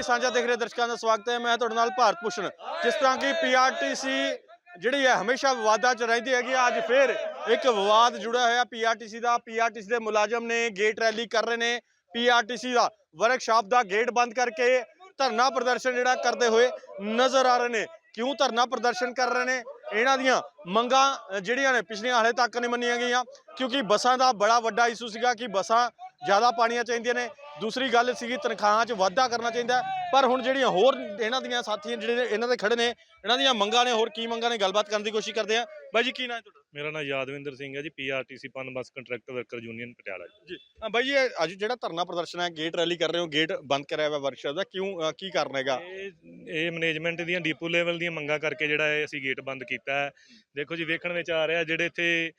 ਪੰਜਾਬੀ ਸਾਂਝਾ ਦੇਖ ਰਹੇ ਦਰਸ਼ਕਾਂ ਦਾ ਸਵਾਗਤ ਹੈ। ਮੈਂ ਤੁਹਾਡੇ ਨਾਲ ਭਾਰਤ ਭੂਸ਼ਣ, ਜਿਸ ਤਰ੍ਹਾਂ ਕਿ ਪੀਆਰਟੀਸੀ ਜਿਹੜੀ ਹੈ ਹਮੇਸ਼ਾ ਵਿਵਾਦਾਂ 'ਚ ਰਹਿੰਦੀ ਹੈਗੀ ਅੱਜ ਫਿਰ ਇੱਕ ਵਿਵਾਦ ਜੁੜਿਆ ਹੋਇਆ ਪੀਆਰਟੀਸੀ ਦਾ। ਪੀਆਰਟੀਸੀ ਦੇ ਮੁਲਾਜ਼ਮ ਨੇ ਗੇਟ ਰੈਲੀ ਕਰ ਰਹੇ ਨੇ। ਪੀਆਰਟੀਸੀ ਦਾ ਵਰਕਸ਼ਾਪ ਦਾ ਗੇਟ ਬੰਦ ਕਰਕੇ ਧਰਨਾ ਪ੍ਰਦਰਸ਼ਨ ਜਿਹੜਾ ਕਰਦੇ ਹੋਏ ਨਜ਼ਰ ਆ ਰਹੇ ਨੇ। ਕਿਉਂ ਧਰਨਾ ਪ੍ਰਦਰਸ਼ਨ ਕਰ ਰਹੇ ਨੇ? ਇਹਨਾਂ ਦੀਆਂ ਮੰਗਾਂ ਜਿਹੜੀਆਂ ਨੇ ਪਿਛਲੀਆਂ ਹਾਲੇ ਤੱਕ ਨਹੀਂ ਮੰਨੀਆਂ ਗਈਆਂ, ਕਿਉਂਕਿ ਬੱਸਾਂ ਦਾ ਬੜਾ ਵੱਡਾ ਇਸ਼ੂ ਸੀਗਾ ਕਿ ਬੱਸਾਂ ਜ਼ਿਆਦਾ ਪਾਣੀਆਂ ਚਾਹੀਦੀਆਂ ਨੇ। ਦੂਸਰੀ ਗੱਲ ਸੀਗੀ ਤਨਖਾਹਾਂ 'ਚ ਵਾਧਾ ਕਰਨਾ ਚਾਹੀਦਾ ਹੈ। ਪਰ ਹੁਣ ਜਿਹੜੀਆਂ ਹੋਰ ਇਹਨਾਂ ਦੀਆਂ ਸਾਥੀਆਂ ਜਿਹੜੇ ਇਹਨਾਂ ਦੇ ਖੜੇ ਨੇ ਇਹਨਾਂ ਦੀਆਂ ਮੰਗਾਂ ਨੇ ਹੋਰ ਕੀ ਮੰਗਾਂ ਨੇ ਗੱਲਬਾਤ ਕਰਨ ਦੀ ਕੋਸ਼ਿਸ਼ ਕਰਦੇ ਆ ਬਾਈ ਜੀ ਕੀ ਨਾਂ ਹੈ ਤੁਹਾਡਾ? ਮੇਰਾ ਨਾਮ ਯਾਦਵਿੰਦਰ ਸਿੰਘ ਹੈ ਜੀ PRTC PUNBUS contractor worker union Patiala ji. ਅ, ਬਾਈ ਜੀ ਇਹ ਅੱਜ ਜਿਹੜਾ ਧਰਨਾ ਪ੍ਰਦਰਸ਼ਨ ਹੈ ਗੇਟ ਰੈਲੀ ਕਰ ਰਹੇ ਹੋ ਗੇਟ ਬੰਦ ਕਰਿਆ ਹੋਇਆ ਵਰਕਸ਼ਾਪ ਦਾ ਕਿਉਂ ਅ, ਕੀ ਕਾਰਨ ਹੈਗਾ? ਇਹ ਇਹ ਮੈਨੇਜਮੈਂਟ ਦੀਆਂ ਡੀਪੂ ਲੈਵਲ ਦੀਆਂ ਮੰਗਾਂ ਕਰਕੇ ਜਿਹੜਾ ਇਹ ਅਸੀਂ ਗੇਟ ਬੰਦ ਕੀਤਾ ਹੈ। ਦੇਖੋ ਜੀ ਵੇਖਣ ਵਿੱਚ ਆ ਰਿਹਾ ਜਿਹੜੇ ਇੱਥੇ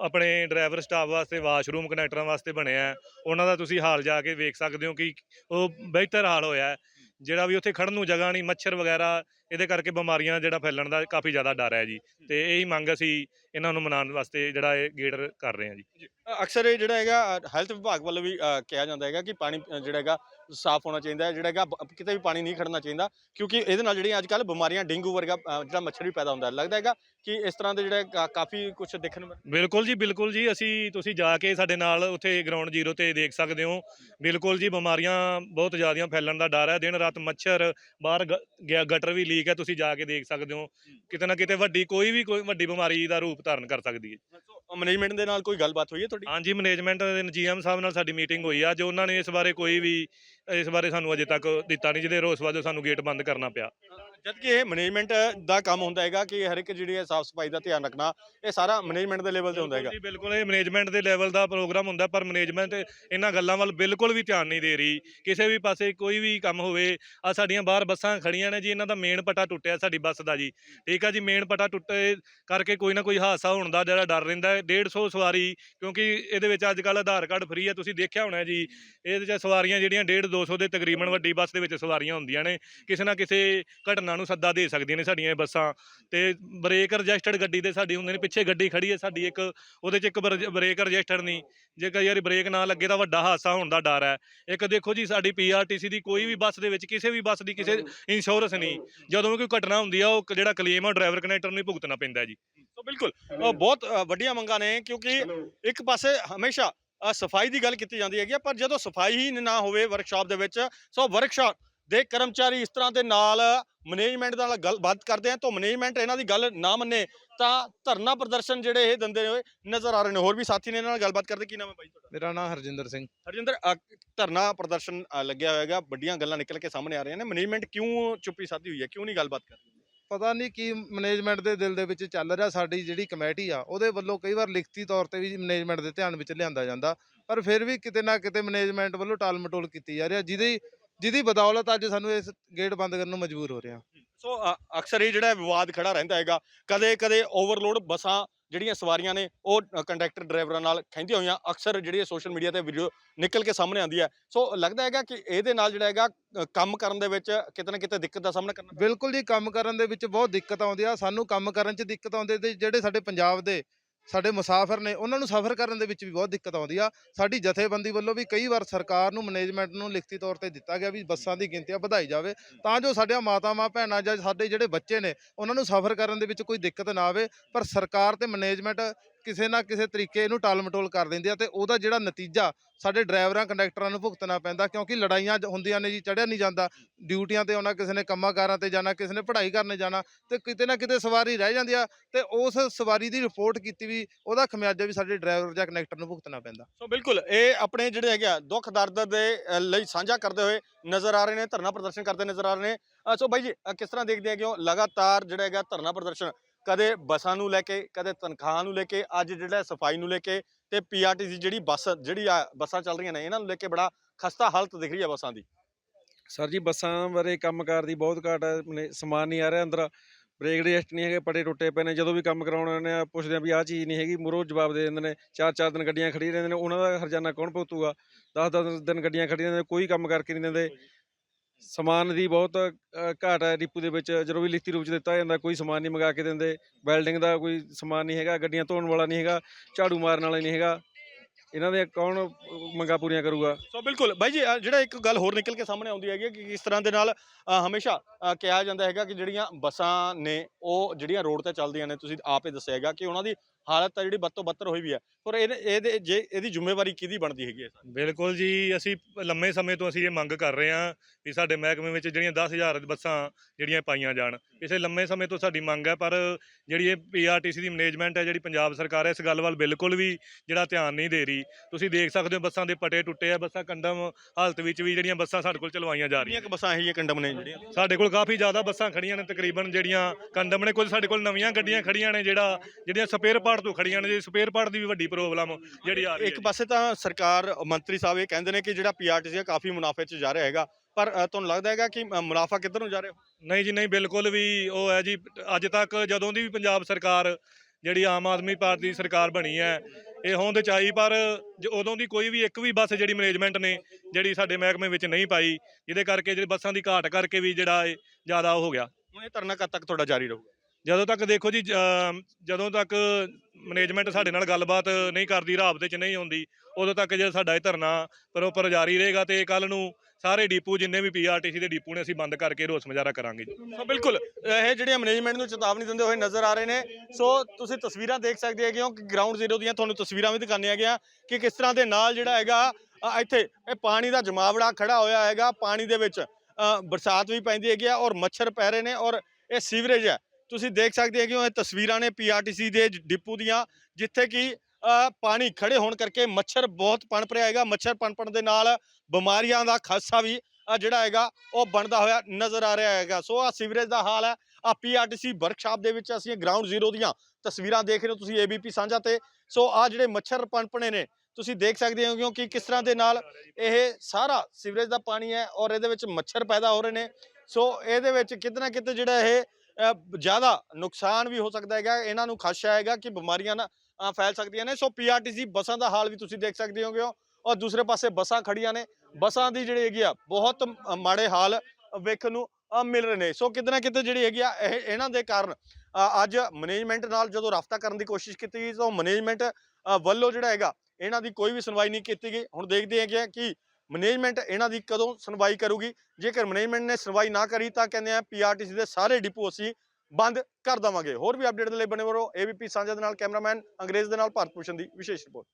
ਆਪਣੇ ਡਰਾਈਵਰ ਸਟਾਫ ਵਾਸਤੇ, ਵਾਸ਼ਰੂਮ ਕਨੈਕਟਰਾਂ ਵਾਸਤੇ ਬਣਿਆ ਉਹਨਾਂ ਦਾ ਤੁਸੀਂ ਹਾਲ ਜਾ ਕੇ ਵੇਖ ਸਕਦੇ ਹੋ ਕਿ ਉਹ ਬਿਹਤਰ ਹਾਲ ਹੋਇਆ ਜਿਹੜਾ ਵੀ ਉੱਥੇ ਖੜਨ ਨੂੰ ਜਗ੍ਹਾ ਨਹੀਂ, ਮੱਛਰ ਵਗੈਰਾ, ਇਹਦੇ ਕਰਕੇ ਬਿਮਾਰੀਆਂ ਜਿਹੜਾ ਫੈਲਣ ਦਾ ਕਾਫੀ ਜ਼ਿਆਦਾ ਡਰ ਹੈ ਜੀ। ਤੇ ਇਹੀ ਮੰਗ ਅਸੀਂ ਇਹਨਾਂ ਨੂੰ ਮਨਾਉਣ ਵਾਸਤੇ ਜਿਹੜਾ ਇਹ ਗੇਟ ਕਰ ਰਹੇ ਹਾਂ ਜੀ। ਅਕਸਰ ਇਹ ਜਿਹੜਾ ਹੈਗਾ ਹੈਲਥ ਵਿਭਾਗ ਵੱਲੋਂ ਵੀ ਕਿਹਾ ਜਾਂਦਾ ਹੈਗਾ ਕਿ ਪਾਣੀ ਜਿਹੜਾ ਹੈਗਾ ਸਾਫ਼ ਹੋਣਾ ਚਾਹੀਦਾ ਹੈ ਜਿਹੜਾ ਹੈਗਾ ਕਿਤੇ ਵੀ ਪਾਣੀ ਨਹੀਂ ਖੜਨਾ ਚਾਹੀਦਾ ਕਿਉਂਕਿ ਇਹਦੇ ਨਾਲ ਜਿਹੜੀਆਂ ਅੱਜ ਕੱਲ੍ਹ ਬਿਮਾਰੀਆਂ ਡੇਂਗੂ ਵਰਗਾ ਜਿਹੜਾ ਮੱਛਰ ਵੀ ਪੈਦਾ ਹੁੰਦਾ ਹੈ। ਲੱਗਦਾ ਹੈਗਾ ਕਿ ਇਸ ਤਰ੍ਹਾਂ ਦੇ ਜਿਹੜੇ ਕਾ- ਕਾਫੀ ਕੁਝ ਦੇਖਣ ਨੂੰ ਬਿਲਕੁਲ ਜੀ ਬਿਲਕੁਲ ਜੀ ਅਸੀਂ ਤੁਸੀਂ ਜਾ ਕੇ ਸਾਡੇ ਨਾਲ ਉੱਥੇ ਗਰਾਊਂਡ ਜ਼ੀਰੋ ਤੇ ਦੇਖ ਸਕਦੇ ਹੋ। ਬਿਲਕੁਲ ਜੀ ਬਿਮਾਰੀਆਂ ਬਹੁਤ ਜ਼ਿਆਦੀਆਂ ਫੈਲਣ ਦਾ ਡਰ ਹੈ। ਦਿਨ ਰਾਤ ਮੱਛਰ ਬਾਹਰ ਗਟਰ ਵੀ ਲੀਕ ਹੈ ਤੁਸੀਂ ਜਾ ਕੇ ਦੇਖ ਸਕਦੇ ਹੋ। ਕਿਤੇ ਨਾ ਕਿਤੇ ਵੱਡੀ ਕੋਈ ਵੀ ਕੋਈ ਵੱਡੀ ਬਿਮਾਰੀ ਦਾ ਰੂਪ ਧਾਰਨ ਕਰ ਸਕਦੀ ਹੈ। ਮੈਨੇਜਮੈਂਟ ਦੇ ਨਾਲ ਕੋਈ ਗੱਲਬਾਤ ਹੋਈ ਹੈ ਤੁਹਾਡੀ? ਹਾਂਜੀ ਮੈਨੇਜਮੈਂਟ ਦੇ ਜੀਐਮ ਸਾਹਿਬ ਨਾਲ ਸਾਡੀ ਮੀਟਿੰਗ ਹੋਈ ਆ। ਅੱਜ ਉਹਨਾਂ ਨੇ ਇਸ ਬਾਰੇ ਕੋਈ ਵੀ, ਇਸ ਬਾਰੇ ਸਾਨੂੰ ਅਜੇ ਤੱਕ ਦਿੱਤਾ ਨਹੀਂ, ਜਿਹਦੇ ਰੋਸ ਵਜੋਂ ਸਾਨੂੰ ਗੇਟ ਬੰਦ ਕਰਨਾ ਪਿਆ। ਜਦ ਕਿ ਇਹ ਮੈਨੇਜਮੈਂਟ ਦਾ ਕੰਮ ਹੁੰਦਾ ਹੈਗਾ ਕਿ ਹਰ ਇੱਕ ਜਿਹੜੀ ਹੈ ਸਾਫ਼ ਸਫ਼ਾਈ ਦਾ ਧਿਆਨ ਰੱਖਣਾ, ਇਹ ਸਾਰਾ ਮੈਨੇਜਮੈਂਟ ਦੇ ਲੈਵਲ ਤੇ ਹੁੰਦਾ ਹੈਗਾ। ਜੀ, ਬਿਲਕੁਲ। ਇਹ ਮੈਨੇਜਮੈਂਟ ਦੇ ਲੈਵਲ ਦਾ ਪ੍ਰੋਗਰਾਮ ਹੁੰਦਾ, ਪਰ ਮੈਨੇਜਮੈਂਟ ਇਹਨਾਂ ਗੱਲਾਂ ਵੱਲ ਬਿਲਕੁਲ ਵੀ ਧਿਆਨ ਨਹੀਂ ਦੇ ਰਹੀ। ਕਿਸੇ ਵੀ ਪਾਸੇ ਕੋਈ ਵੀ ਕੰਮ ਹੋਵੇ ਆ ਸਾਡੀਆਂ ਬਾਹਰ ਬੱਸਾਂ ਖੜੀਆਂ ਨੇ ਜੀ, ਇਹਨਾਂ ਦਾ ਮੇਨ ਪਟਾ ਟੁੱਟਿਆ ਸਾਡੀ ਬੱਸ ਦਾ ਜੀ। ਠੀਕ ਆ ਜੀ ਮੇਨ ਪਟਾ ਟੁੱਟੇ ਕਰਕੇ ਕੋਈ ਨਾ ਕੋਈ ਹਾਦਸਾ ਹੋਣ ਦਾ ਜਿਹੜਾ ਡਰ ਰਹਿੰਦਾ ਹੈ 150 ਸਵਾਰੀ, ਕਿਉਂਕਿ ਇਹਦੇ ਵਿੱਚ ਅੱਜ ਕੱਲ ਆਧਾਰ ਕਾਰਡ ਫ੍ਰੀ ਹੈ, ਤੁਸੀਂ ਦੇਖਿਆ ਹੋਣਾ ਜੀ, ਇਹਦੇ ਚ ਸਵਾਰੀਆਂ ਜਿਹੜੀਆਂ 150 200 ਦੇ ਤਕਰੀਬਨ ਵੱਡੀ ਬੱਸ ਦੇ ਵਿੱਚ ਸਵਾਰੀਆਂ ਹੁੰਦੀਆਂ ਨੇ, ਕਿਸੇ ਨਾ ਕਿਸੇ ਘਟਨਾ ਨੂੰ ਸੱਦਾ ਦੇ ਸਕਦੀਆਂ ਨੇ ਸਾਡੀਆਂ ਇਹ ਬੱਸਾਂ। ਤੇ ਬ੍ਰੇਕ ਰਜਿਸਟਰਡ ਗੱਡੀ ਦੇ ਸਾਡੀ ਹੁੰਦੇ ਨੇ ਪਿੱਛੇ ਗੱਡੀ ਖੜੀ ਹੈ ਸਾਡੀ ਇੱਕ ਉਹਦੇ 'ਚ ਇੱਕ ਬਰ- ਬ੍ਰੇਕ ਰਜਿਸਟਰਡ ਨਹੀਂ ਜੇ ਕਈ ਵਾਰੀ ਬ੍ਰੇਕ ਨਾ ਲੱਗੇ ਤਾਂ ਵੱਡਾ ਹਾਦਸਾ ਹੋਣ ਦਾ ਡਰ ਹੈ। ਇੱਕ ਦੇਖੋ ਜੀ ਸਾਡੀ ਪੀਆਰਟੀਸੀ ਦੀ ਕੋਈ ਵੀ ਬੱਸ ਦੇ ਵਿੱਚ ਕਿਸੇ ਵੀ ਬੱਸ ਦੀ ਕਿਸੇ ਇੰਸ਼ੋਰੈਂਸ ਨਹੀਂ ਜਦੋਂ ਵੀ ਕੋਈ ਘਟਨਾ ਹੁੰਦੀ ਆ ਉਹ ਜਿਹੜਾ ਕਲੇਮ ਆ ਡਰਾਈਵਰ ਕਨੈਕਟਰ ਨੂੰ ਹੀ ਭੁਗਤਣਾ ਪੈਂਦਾ ਜੀ। ਸੋ ਬਿਲਕੁਲ ਅ, ਬਹੁਤ ਅ, ਵੱਡੀਆਂ ਮੰਗਾਂ ਨੇ ਕਿਉਂਕਿ ਇੱਕ ਪਾਸੇ ਹਮੇਸ਼ਾ ਅ, ਸਫ਼ਾਈ ਦੀ ਗੱਲ ਕੀਤੀ ਜਾਂਦੀ ਹੈਗੀ ਹੈ, ਪਰ ਜਦੋਂ ਸਫ਼ਾਈ ਹੀ ਨਾ ਹੋਵੇ ਵਰਕਸ਼ਾਪ ਦੇ ਵਿੱਚ ਸੋ ਵਰਕਸ਼ਾਪ ਦੇ ਕਰਮਚਾਰੀ ਇਸ ਤਰ੍ਹਾਂ ਦੇ ਨਾਲ ਮੈਨੇਜਮੈਂਟ ਨਾਲ ਗੱਲਬਾਤ ਕਰਦੇ ਆ ਤਾਂ ਮੈਨੇਜਮੈਂਟ ਇਹਨਾਂ ਦੀ ਗੱਲ ਨਾ ਮੰਨੇ ਤਾਂ ਧਰਨਾ ਪ੍ਰਦਰਸ਼ਨ ਜਿਹੜੇ ਇਹ ਦਿੰਦੇ ਹੋਏ ਨਜ਼ਰ ਆ ਰਹੇ ਨੇ। ਹੋਰ ਵੀ ਸਾਥੀ ਨੇ ਇਹਨਾਂ ਨਾਲ ਗੱਲਬਾਤ ਕਰਦੇ ਕੀ ਨਾਮ ਹੈ ਬਾਈ ਤੁਹਾਡਾ? ਮੇਰਾ ਨਾਮ ਹਰਜਿੰਦਰ ਸਿੰਘ। ਹਰਜਿੰਦਰ ਧਰਨਾ ਪ੍ਰਦਰਸ਼ਨ ਲੱਗਿਆ ਹੋਏਗਾ ਵੱਡੀਆਂ ਗੱਲਾਂ ਨਿਕਲ ਕੇ ਸਾਹਮਣੇ ਆ ਰਹੀਆਂ ਨੇ। ਮੈਨੇਜਮੈਂਟ ਕਿਉਂ ਚੁੱਪੀ ਸਾਧੀ ਹੋਈ ਹੈ? ਕਿਉਂ ਨਹੀਂ ਗੱਲਬਾਤ ਕਰ ਰਹੀ? ਪਤਾ ਨਹੀਂ ਕੀ ਮੈਨੇਜਮੈਂਟ ਦੇ ਦਿਲ ਦੇ ਵਿੱਚ ਚੱਲ ਰਿਹਾ ਸਾਡੀ ਜਿਹੜੀ ਕਮੇਟੀ ਆ ਉਹਦੇ ਵੱਲੋਂ ਕਈ ਵਾਰ ਲਿਖਤੀ ਤੌਰ ਤੇ ਵੀ ਮੈਨੇਜਮੈਂਟ ਦੇ ਧਿਆਨ ਵਿੱਚ ਲਿਆਂਦਾ ਜਾਂਦਾ ਪਰ ਫਿਰ ਵੀ ਕਿਤੇ ਨਾ ਕਿਤੇ ਮੈਨੇਜਮੈਂਟ ਵੱਲੋਂ ਟਾਲ ਮਟੋਲ ਕੀਤੀ ਜਾ ਰਹੀ ਆ ਜਿਹਦੀ ਜਿਹਦੀ ਬਦੌਲਤ ਅੱਜ ਸਾਨੂੰ ਇਸ ਗੇਟ ਬੰਦ ਕਰਨ ਨੂੰ ਮਜਬੂਰ ਹੋ ਰਹੇ ਹਾਂ। ਸੋ ਅ, ਅਕਸਰ ਇਹ ਜਿਹੜਾ ਵਿਵਾਦ ਖੜਾ ਰਹਿੰਦਾ ਹੈਗਾ ਕਦੇ ਕਦੇ ਓਵਰਲੋਡ ਬੱਸਾਂ ਜਿਹੜੀਆਂ ਸਵਾਰੀਆਂ ਨੇ ਉਹ ਕੰਡਕਟਰ ਡਰਾਈਵਰਾਂ ਨਾਲ ਖੈਂਦੀਆਂ ਹੋਈਆਂ ਅਕਸਰ ਜਿਹੜੀ ਸੋਸ਼ਲ ਮੀਡੀਆ ਤੇ ਵੀਡੀਓ ਨਿਕਲ ਕੇ ਸਾਹਮਣੇ ਆਉਂਦੀ ਹੈ। ਸੋ ਲੱਗਦਾ ਹੈਗਾ ਕਿ ਇਹਦੇ ਨਾਲ ਜਿਹੜਾ ਹੈਗਾ ਅ, ਕੰਮ ਕਰਨ ਦੇ ਵਿੱਚ ਕਿਤੇ ਨਾ ਕਿਤੇ ਦਿੱਕਤ ਦਾ ਸਾਹਮਣਾ ਕਰਨਾ ਪੈਂਦਾ। ਬਿਲਕੁਲ ਜੀ ਕੰਮ ਕਰਨ ਦੇ ਵਿੱਚ ਬਹੁਤ ਦਿੱਕਤ ਆਉਂਦੀ ਆ। ਸਾਨੂੰ ਕੰਮ ਕਰਨ 'ਚ ਦਿੱਕਤ ਆਉਂਦੀ ਤੇ ਜਿਹੜੇ ਸਾਡੇ ਪੰਜਾਬ ਦੇ ਸਾਡੇ ਮੁਸਾਫਰ ਨੇ, ਉਹਨਾਂ ਨੂੰ ਸਫ਼ਰ ਕਰਨ ਦੇ ਵਿੱਚ ਵੀ ਬਹੁਤ ਦਿੱਕਤ ਆਉਂਦੀ ਆ। ਸਾਡੀ ਜਥੇਬੰਦੀ ਵੱਲੋਂ ਵੀ ਕਈ ਵਾਰ ਸਰਕਾਰ ਨੂੰ ਮੈਨੇਜਮੈਂਟ ਨੂੰ ਲਿਖਤੀ ਤੌਰ ਤੇ ਦਿੱਤਾ ਗਿਆ ਵੀ ਬੱਸਾਂ ਦੀ ਗਿਣਤੀ ਵਧਾਈ ਜਾਵੇ। ਤਾਂ ਜੋ ਸਾਡੀਆਂ ਮਾਤਾਵਾਂ, ਭੈਣਾਂ ਜਾਂ ਸਾਡੇ ਜਿਹੜੇ ਬੱਚੇ ਨੇ, ਉਹਨਾਂ ਨੂੰ ਸਫ਼ਰ ਕਰਨ ਦੇ ਵਿੱਚ ਕੋਈ ਦਿੱਕਤ ਨਾ ਆਵੇ। ਪਰ ਸਰਕਾਰ ਤੇ ਮੈਨੇਜਮੈਂਟ ਕਿਸੇ ਨਾ ਕਿਸੇ ਤਰੀਕੇ ਇਹਨੂੰ ਟਾਲ ਮਟੋਲ ਕਰ ਦਿੰਦੇ ਆ ਤੇ ਉਹਦਾ ਜਿਹੜਾ ਨਤੀਜਾ ਸਾਡੇ ਡਰਾਈਵਰਾਂ, ਕੰਡਕਟਰਾਂ ਨੂੰ ਭੁਗਤਣਾ ਪੈਂਦਾ ਕਿਉਂਕਿ ਲੜਾਈਆਂ ਹੁੰਦੀਆਂ ਨੇ ਜੀ, ਚੜਿਆ ਨਹੀਂ ਜਾਂਦਾ। ਡਿਊਟੀਆਂ ਤੇ ਆਉਣਾ ਕਿਸੇ ਨੇ ਕੰਮਾਂ ਕਾਰਾਂ ਤੇ ਜਾਣਾ, ਕਿਸੇ ਨੇ ਪੜ੍ਹਾਈ ਕਰਨ ਜਾਣਾ ਤੇ ਕਿਤੇ ਨਾ ਕਿਤੇ ਸਵਾਰੀ ਰਹਿ ਜਾਂਦੀ ਆ ਤੇ ਉਸ ਸਵਾਰੀ ਦੀ ਰਿਪੋਰਟ ਕੀਤੀ ਵੀ ਉਹਦਾ ਖਮਿਆਜਾ ਵੀ ਸਾਡੇ ਡਰਾਈਵਰ ਜਾਂ ਕਨੈਕਟਰ ਨੂੰ ਭੁਗਤਣਾ ਪੈਂਦਾ। ਸੋ ਬਿਲਕੁਲ, ਇਹ ਆਪਣੇ ਜਿਹੜੇ ਹੈਗੇ ਆ ਦੁੱਖ ਦਰਦ ਦੇ ਲਈ ਸਾਂਝਾ ਕਰਦੇ ਹੋਏ ਨਜ਼ਰ ਆ ਰਹੇ ਨੇ, ਧਰਨਾ ਪ੍ਰਦਰਸ਼ਨ ਕਰਦੇ ਨਜ਼ਰ ਆ ਰਹੇ ਨੇ। ਸੋ ਬਾਈ ਜੀ ਕਿਸ ਤਰ੍ਹਾਂ ਦੇਖਦੇ ਹੈਗੇ ਕਿਉਂ ਲਗਾਤਾਰ ਜਿਹੜਾ ਹੈਗਾ ਧਰਨਾ ਪ੍ਰਦਰਸ਼ਨ ਕਦੇ ਬੱਸਾਂ ਨੂੰ ਲੈ ਕੇ ਕਦੇ ਤਨਖਾਹ ਨੂੰ ਲੈ ਕੇ ਅੱਜ ਜਿਹੜਾ ਸਫ਼ਾਈ ਨੂੰ ਲੈ ਕੇ ਤੇ ਪੀਆਰਟੀਸੀ ਜਿਹੜੀ ਬੱਸ ਜਿਹੜੀ ਆ ਬੱਸਾਂ ਚੱਲ ਰਹੀਆਂ ਨੇ ਇਹਨਾਂ ਨੂੰ ਲੈ ਕੇ ਬੜਾ ਖਸਤਾ ਹਾਲਤ ਦਿਖ ਰਹੀ ਹੈ ਬੱਸਾਂ ਦੀ। ਸਰ ਜੀ ਬੱਸਾਂ ਬਾਰੇ ਕੰਮਕਾਰ ਦੀ ਬਹੁਤ ਘਾਟ ਹੈ ਮਨੇ- ਸਮਾਨ ਨਹੀਂ ਆ ਰਿਹਾ ਅੰਦਰ। ਬ੍ਰੇਕ ਰਜਿਸਟ ਨਹੀਂ ਹੈਗੇ ਪਟੇ ਟੁੱਟੇ ਪਏ ਨੇ ਜਦੋਂ ਵੀ ਕੰਮ ਕਰਾਉਣਾ ਨੇ ਪੁੱਛਦੇ ਆ ਵੀ ਆਹ ਚੀਜ਼ ਨਹੀਂ ਹੈਗੀ ਮੁਰੋ ਜਵਾਬ ਦੇ ਦਿੰਦੇ ਨੇ ਚਾਰ ਚਾਰ ਦਿਨ ਗੱਡੀਆਂ ਖੜੀ ਰਹਿੰਦੇ ਨੇ ਉਹਨਾਂ ਦਾ ਹਰਜਾਨਾ ਕੌਣ ਭੁਗਤੂਗਾ? 10 10 ਦਿਨ ਗੱਡੀਆਂ ਖੜੀਆਂ ਨੇ ਕੋਈ ਕੰਮ ਕਰਕੇ ਨਹੀਂ ਦਿੰਦੇ। ਸਮਾਨ ਦੀ ਬਹੁਤ ਅ, ਘਾਟ ਹੈ ਡਿਪੂ ਦੇ ਵਿੱਚ। ਜਦੋਂ ਵੀ ਲਿਖਤੀ ਰੂਪ ਚ ਦਿੱਤਾ ਜਾਂਦਾ ਕੋਈ ਸਮਾਨ ਨਹੀਂ ਮੰਗਾ ਕੇ ਦਿੰਦੇ। ਵੈਲਡਿੰਗ ਦਾ ਕੋਈ ਸਮਾਨ ਨਹੀਂ ਹੈਗਾ ਗੱਡੀਆਂ ਧੋਣ ਵਾਲਾ ਨਹੀਂ ਹੈਗਾ ਝਾੜੂ ਮਾਰਨ ਵਾਲਾ ਨਹੀਂ ਹੈਗਾ। ਇਹਨਾਂ ਦੇ ਕੌਣ ਅ, ਮੰਗਾਂ ਪੂਰੀਆਂ ਕਰੂਗਾ? ਸੋ ਬਿਲਕੁਲ ਬਾਈ ਜੀ ਅ, ਜਿਹੜਾ ਇੱਕ ਗੱਲ ਹੋਰ ਨਿਕਲ ਕੇ ਸਾਹਮਣੇ ਆਉਂਦੀ ਹੈਗੀ ਹੈ ਕਿ ਕਿਸ ਤਰ੍ਹਾਂ ਦੇ ਨਾਲ ਅ, ਹਮੇਸ਼ਾ ਅ, ਕਿਹਾ ਜਾਂਦਾ ਹੈਗਾ ਕਿ ਜਿਹੜੀਆਂ ਬੱਸਾਂ ਨੇ ਉਹ ਜਿਹੜੀਆਂ ਰੋਡ ਤੇ ਚੱਲਦੀਆਂ ਨੇ ਤੁਸੀਂ ਆਪ ਹੀ ਦੱਸਿਆ ਹੈਗਾ ਕਿ ਉਹਨਾਂ ਦੀ ਹਾਲਤ ਤਾਂ ਜਿਹੜੀ ਬੱਤੋਂ ਬੱਤਰ ਹੋਈ ਵੀ ਹੈ ਪਰ ਇਹਦੇ ਇਹਦੇ ਜੇ ਇਹਦੀ ਜ਼ਿੰਮੇਵਾਰੀ ਕਿਹਦੀ ਬਣਦੀ ਹੈਗੀ ਹੈ ਬਿਲਕੁਲ ਜੀ ਅਸੀਂ ਲੰਮੇ ਸਮੇਂ ਤੋਂ ਅਸੀਂ ਇਹ ਮੰਗ ਕਰ ਰਹੇ ਹਾਂ ਵੀ ਸਾਡੇ ਮਹਿਕਮੇ ਵਿੱਚ ਜਿਹੜੀਆਂ 10000 ਬੱਸਾਂ ਜਿਹੜੀਆਂ ਪਾਈਆਂ ਜਾਣ। ਕਿਸੇ ਲੰਮੇ ਸਮੇਂ ਤੋਂ ਸਾਡੀ ਮੰਗ ਹੈ ਪਰ ਜਿਹੜੀ ਇਹ ਪੀਆਰਟੀਸੀ ਦੀ ਮੈਨੇਜਮੈਂਟ ਹੈ ਜਿਹੜੀ ਪੰਜਾਬ ਸਰਕਾਰ ਹੈ ਇਸ ਗੱਲ ਵੱਲ ਬਿਲਕੁਲ ਵੀ ਜਿਹੜਾ ਧਿਆਨ ਨਹੀਂ ਦੇ ਰਹੀ। ਤੁਸੀਂ ਦੇਖ ਸਕਦੇ ਹੋ ਬੱਸਾਂ ਦੇ ਪਟੇ ਟੁੱਟੇ ਆ ਬੱਸਾਂ ਕੰਡਮ ਹਾਲਤ ਵਿੱਚ ਵੀ ਜਿਹੜੀਆਂ ਬੱਸਾਂ ਸਾਡੇ ਕੋਲ ਚਲਵਾਈਆਂ ਜਾ ਕਿੰਨੀਆਂ ਰਹੀਆਂ ਕੁ ਬੱਸਾਂ ਇਹੀ ਕੰਡਮ ਨੇ ਜਿਹੜੀਆਂ? ਸਾਡੇ ਕੋਲ ਕਾਫੀ ਜ਼ਿਆਦਾ ਬੱਸਾਂ ਖੜੀਆਂ ਨੇ ਤਕਰੀਬਨ ਜਿਹੜੀਆਂ ਕੰਡਮ ਨੇ ਕੁਝ ਸਾਡੇ ਕੋਲ ਨਵੀਆਂ ਗੱਡੀਆਂ ਖੜੀਆਂ ਨੇ ਜਿਹੜਾ ਜਿਹੜੀਆਂ ਸਪੇਅਰ ਪਾਰਟ ਤੋਂ ਖੜੀਆਂ ਨੇ ਜੀ ਸਪੇਅਰ ਪਾਰਟ ਦੀ ਵੀ ਵੱਡੀ ਪ੍ਰੋਬਲਮ ਜਿਹੜੀ ਆ ਰਹੀ ਹੈ ਇੱਕ ਪਾਸੇ ਤਾਂ ਸਰਕਾਰ ਮੰਤਰੀ ਸਾਹਿਬ ਇਹ ਕਹਿੰਦੇ ਨੇ ਕਿ ਜਿਹੜਾ ਪੀਆਰਟੀਸੀ ਕਾਫੀ ਮੁਨਾਫੇ 'ਚ ਜਾ ਰਿਹਾ ਹੈਗਾ ਪਰ ਅ, ਤੁਹਾਨੂੰ ਲੱਗਦਾ ਹੈਗਾ ਕਿ ਅ, ਮੁਨਾਫਾ ਕਿੱਧਰ ਨੂੰ ਜਾ ਰਿਹਾ? ਨਹੀਂ ਜੀ ਨਹੀਂ ਬਿਲਕੁਲ ਵੀ ਉਹ ਹੈ ਜੀ ਅੱਜ ਤੱਕ ਜਦੋਂ ਦੀ ਵੀ ਪੰਜਾਬ ਸਰਕਾਰ ਜਿਹੜੀ ਆਮ ਆਦਮੀ ਪਾਰਟੀ ਦੀ ਸਰਕਾਰ ਬਣੀ ਹੈ ਇਹ ਹੋਂਦ ਚ ਆਈ ਪਰ ਜ- ਉਦੋਂ ਦੀ ਕੋਈ ਵੀ ਇੱਕ ਵੀ ਬੱਸ ਜਿਹੜੀ ਮੈਨੇਜਮੈਂਟ ਨੇ ਜਿਹੜੀ ਸਾਡੇ ਮਹਿਕਮੇ ਵਿੱਚ ਨਹੀਂ ਪਾਈ ਜਿਹਦੇ ਕਰਕੇ ਜਿਹੜੀ ਬੱਸਾਂ ਦੀ ਘਾਟ ਕਰਕੇ ਵੀ ਜਿਹੜਾ ਇਹ ਜ਼ਿਆਦਾ ਹੋ ਗਿਆ। ਹੁਣ ਇਹ ਧਰਨਾ ਕਦ ਤੱਕ ਤੁਹਾਡਾ ਜਾਰੀ ਰਹੂਗਾ? ਜਦੋਂ ਤੱਕ ਦੇਖੋ ਜੀ ਜਦੋਂ ਤੱਕ ਮੈਨੇਜਮੈਂਟ ਸਾਡੇ ਨਾਲ ਗੱਲਬਾਤ ਨਹੀਂ ਕਰਦੀ, ਰਾਬਤੇ 'ਚ ਨਹੀਂ ਹੁੰਦੀ, ਉਦੋਂ ਤੱਕ ਜੇ ਸਾਡਾ ਇਹ ਧਰਨਾ ਪ੍ਰੋਪਰ ਜਾਰੀ ਰਹੇਗਾ ਤੇ ਕੱਲ ਨੂੰ ਸਾਰੇ ਡੀਪੂ ਜਿੰਨੇ ਵੀ ਪੀਆਰਟੀਸੀ ਦੇ ਡੀਪੂ ਨੇ, ਅਸੀਂ ਬੰਦ ਕਰਕੇ ਰੋਸ ਮੁਜ਼ਾਹਰਾ ਕਰਾਂਗੇ ਸੋ ਬਿਲਕੁਲ, ਇਹ ਜਿਹੜੀਆਂ ਮੈਨੇਜਮੈਂਟ ਨੂੰ ਚੇਤਾਵਨੀ ਦਿੰਦੇ ਹੋਏ ਨਜ਼ਰ ਆ ਰਹੇ ਨੇ, ਸੋ ਤੁਸੀਂ ਤਸਵੀਰਾਂ ਦੇਖ ਸਕਦੇ ਹੈਗੇ ਹੋ ਕਿ ਗਰਾਊਂਡ ਜ਼ੀਰੋ ਦੀਆਂ ਤੁਹਾਨੂੰ ਤਸਵੀਰਾਂ ਵੀ ਦਿਖਾਉਂਦੇ ਗਿਆ ਕਿ ਕਿਸ ਤਰ੍ਹਾਂ ਦੇ ਨਾਲ ਜਿਹੜਾ ਹੈਗਾ ਇੱਥੇ ਇਹ ਪਾਣੀ ਦਾ ਜਮਾਵੜਾ ਖੜਾ ਹੋਇਆ ਹੈਗਾ, ਪਾਣੀ ਦੇ ਵਿੱਚ ਬਰਸਾਤ ਵੀ ਪੈਂਦੀ ਹੈਗੀ ਆ ਔਰ ਮੱਛਰ ਪੈ ਰਹੇ ਨੇ ਔਰ ਇਹ ਸੀਵਰੇਜ ਹੈ। ਤੁਸੀਂ ਦੇਖ ਸਕਦੇ ਹੈਗੇ ਹੋ ਇਹ ਤਸਵੀਰਾਂ ਨੇ ਪੀਆਰਟੀਸੀ ਦੇ ਜ- ਡਿਪੂ ਦੀਆਂ, ਜਿੱਥੇ ਕਿ ਪਾਣੀ ਖੜੇ ਹੋਣ ਕਰਕੇ ਮੱਛਰ ਬਹੁਤ ਪਣਪ ਰਿਹਾ ਹੈਗਾ। ਮੱਛਰ ਪਣਪਣ ਦੇ ਨਾਲ ਬਿਮਾਰੀਆਂ ਦਾ ਖਾਸਾ ਵੀ ਜਿਹੜਾ ਹੈਗਾ, ਉਹ ਬਣਦਾ ਹੋਇਆ ਨਜ਼ਰ ਆ ਰਿਹਾ ਹੈਗਾ। ਸੋ ਆ ਸੀਵਰੇਜ ਦਾ ਹਾਲ ਹੈ। ਆ ਪੀਆਰਟੀਸੀ ਵਰਕਸ਼ਾਪ ਦੇ ਵਿੱਚ ਅਸੀਂ ਗਰਾਊਂਡ ਜ਼ੀਰੋ ਦੀਆਂ ਤਸਵੀਰਾਂ ਦੇਖ ਰਹੇ ਹੋ ਤੁਸੀਂ ਏਬੀਪੀ ਸਾਂਝਾ ਤੇ। ਸੋ ਆ ਜਿਹੜੇ ਮੱਛਰ ਪਣਪਣੇ ਨੇ, ਤੁਸੀਂ ਦੇਖ ਸਕਦੇ ਹੋ ਕਿ ਕਿਸ ਤਰ੍ਹਾਂ ਦੇ ਨਾਲ ਇਹ ਸਾਰਾ ਸੀਵਰੇਜ ਦਾ ਪਾਣੀ ਹੈ ਔਰ ਇਹਦੇ ਵਿੱਚ ਮੱਛਰ ਪੈਦਾ ਹੋ ਰਹੇ ਨੇ। ਸੋ ਇਹਦੇ ਵਿੱਚ ਕਿਤੇ ਨਾ ਕਿਤੇ ਜਿਹੜਾ ਇਹ ਜ਼ਿਆਦਾ ਨੁਕਸਾਨ ਵੀ ਹੋ ਸਕਦਾ ਹੈਗਾ, ਇਹਨਾਂ ਨੂੰ ਖਦਸ਼ਾ ਹੈਗਾ ਕਿ ਬਿਮਾਰੀਆਂ ਨਾ ਫੈਲ ਸਕਦੀਆਂ ਨੇ। ਸੋ ਪੀਆਰਟੀਸੀ ਬੱਸਾਂ ਦਾ ਹਾਲ ਵੀ ਤੁਸੀਂ ਦੇਖ ਸਕਦੇ ਹੋਗੇ ਔਰ ਦੂਸਰੇ ਪਾਸੇ ਬੱਸਾਂ ਖੜੀਆਂ ਨੇ। ਬੱਸਾਂ ਦੀ ਜਿਹੜੀ ਹੈਗੀ ਆ, ਬਹੁਤ ਮਾੜੇ ਹਾਲ ਵੇਖਣ ਨੂੰ ਮਿਲ ਰਹੇ ਨੇ। ਸੋ ਕਿਤੇ ਨਾ ਕਿਤੇ ਜਿਹੜੀ ਹੈਗੀ ਆ, ਇਹ, ਇਹਨਾਂ ਦੇ ਕਾਰਨ ਅੱਜ ਮੈਨੇਜਮੈਂਟ ਨਾਲ ਜਦੋਂ ਰਾਫਤਾ ਕਰਨ ਦੀ ਕੋਸ਼ਿਸ਼ ਕੀਤੀ ਗਈ, ਤਾਂ ਮੈਨੇਜਮੈਂਟ ਵੱਲੋਂ ਜਿਹੜਾ ਹੈਗਾ, ਇਹਨਾਂ ਦੀ ਕੋਈ ਵੀ ਸੁਣਵਾਈ ਨਹੀਂ ਕੀਤੀ ਗਈ। ਹੁਣ ਦੇਖਦੇ ਹੈਗੇ ਕਿ ਮੈਨੇਜਮੈਂਟ ਇਹਨਾਂ ਦੀ ਕਦੋਂ ਸੁਣਵਾਈ ਕਰੂਗੀ? ਜੇਕਰ ਮੈਨੇਜਮੈਂਟ ਨੇ ਸੁਣਵਾਈ ਨਾ ਕਰੀ ਤਾਂ ਕਹਿੰਦੇ ਆ ਪੀਆਰਟੀਸੀ ਦੇ ਸਾਰੇ ਡਿਪੋ ਅਸੀਂ ਬੰਦ ਕਰ ਦਵਾਂਗੇ। ਹੋਰ ਵੀ ਅਪਡੇਟ ਦੇ ਲਈ ਬਣੇ ਰਹੋ ਏਬੀਪੀ ਸਾਂਝਾ ਦੇ ਨਾਲ ਕੈਮਰਾਮੈਨ ਅੰਗਰੇਜ਼ ਦੇ ਨਾਲ ਭਾਰਤ ਭੂਸ਼ਣ ਦੀ ਵਿਸ਼ੇਸ਼ ਰਿਪੋਰਟ।